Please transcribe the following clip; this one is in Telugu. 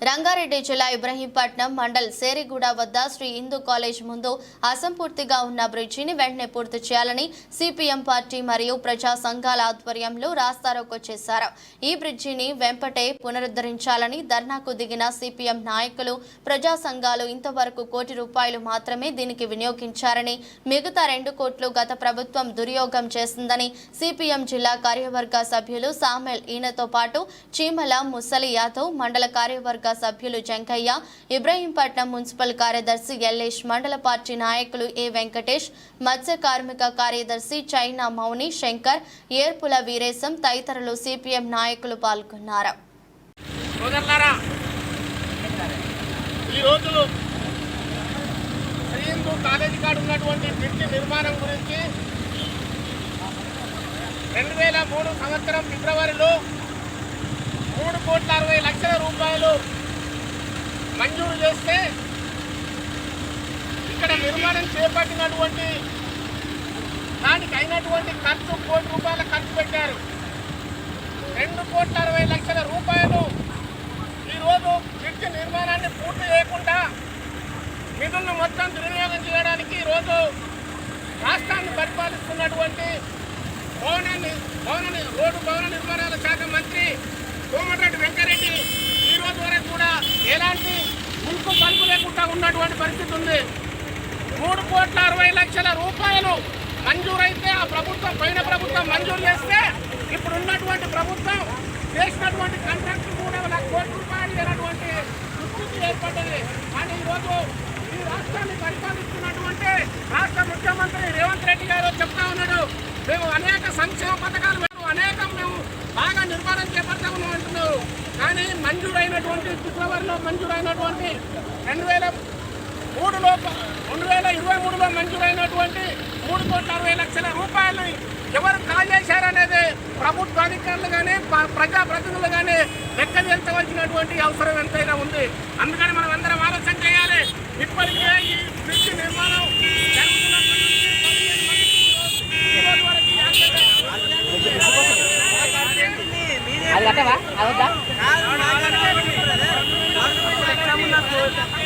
రంగారెడ్డి జిల్లా ఇబ్రహీంపట్నం మండల్ సేరిగూడ వద్ద శ్రీ హిందూ కాలేజ్ ముందు అసంపూర్తిగా ఉన్న బ్రిడ్జిని వెంటనే పూర్తి చేయాలని సిపిఎం పార్టీ మరియు ప్రజా సంఘాల ఆధ్వర్యంలో రాస్తారోకో చేశారు. ఈ బ్రిడ్జిని వెంపటే పునరుద్ధరించాలని ధర్నాకు దిగిన సిపిఎం నాయకులు ప్రజా సంఘాలు ఇంతవరకు కోటి రూపాయలు మాత్రమే దీనికి వినియోగించారని మిగతా రెండు కోట్లు గత ప్రభుత్వం దుర్యోగం చేసిందని సిపిఎం జిల్లా కార్యవర్గ సభ్యులు సామెల్ ఈయనతో పాటు చీమల ముసలి యాదవ్ మండల కార్యవర్గ సభ్యులు జంకయ్య ఇబ్రహీంపట్నం మున్సిపల్ కార్యదర్శి ఎల్లేష్ మండల పార్టీ నాయకులు ఏ వెంకటేష్ మత్స్య కార్మిక కార్యదర్శి చైనా మౌని శంకర్ ఏర్పుల వీరేశం తదితరులు సిపిఎం నాయకులు పాల్గొన్నారు. కాలేజీ కాడ ఉన్నటువంటి నిర్మాణం గురించి రెండు వేల మూడు సంవత్సరం ఫిబ్రవరిలో మూడు కోట్ల అరవై లక్షల రూపాయలు మంజూరు చేస్తే ఇక్కడ నిర్మాణం చేపట్టినటువంటి దానికి అయినటువంటి ఖర్చు కోటి రూపాయల ఖర్చు పెట్టారు. రెండు కోట్ల అరవై లక్షల రూపాయలు ఈరోజు బ్రిడ్జ్ నిర్మాణాన్ని పూర్తి చేయకుండా నిధులను మొత్తం దుర్వినియోగం చేయడానికి ఈరోజు రాష్ట్రాన్ని పరిపాలిస్తున్నటువంటి భవన భవన రోడ్డు భవన నిర్మాణాల శాఖ మంత్రి కోమటిరెడ్డి వెంకరెడ్డి ఈ రోజు వరకు కూడా ఎలాంటి ఉల్కు పలుకు లేకుండా ఉన్నటువంటి పరిస్థితి ఉంది. మూడు కోట్ల అరవై లక్షల రూపాయలు మంజూరైతే ఆ ప్రభుత్వం పైన ప్రభుత్వం మంజూరు చేస్తే ఇప్పుడు ఉన్నటువంటి ప్రభుత్వం చేసినటువంటి కాంట్రాక్ట్ కూడా లక్ష కోట్ల రూపాయలు లేనటువంటి దుస్థితి ఏర్పడ్డది. కానీ ఈరోజు ఈ రాష్ట్రాన్ని పరిపాలిస్తున్నటువంటి రాష్ట్ర ముఖ్యమంత్రి రేవంత్ రెడ్డి గారు చెప్తా ఉన్నాడు. మేము అనేక సంక్షేమ పథకాలు అనేకం మేము బాగా నిర్మాణం చేపడతామని అంటున్నారు. కానీ మంజూరైనటువంటి ఫిబ్రవరిలో మంజూరైనటువంటి రెండు వేల మూడులో రెండు వేల ఇరవై మూడులో మంజూరైనటువంటి మూడు కోట్ల అరవై లక్షల రూపాయలు ఎవరు కాజేశారనేది ప్రభుత్వ అధికారులు కానీ ప్రజా కానీ లెక్క లెక్కదించవలసినటువంటి అవసరం ఎంతైనా ఉంది. అందుకని మనం అందరం ఆలోచన చేయాలి. ఇప్పటికే ఈ బ్రిడ్జ్ నిర్మాణం జరుగుతున్నప్పటి నుంచి పదిహేను మందికి ఈ రోజు వరకు అది కట్టవా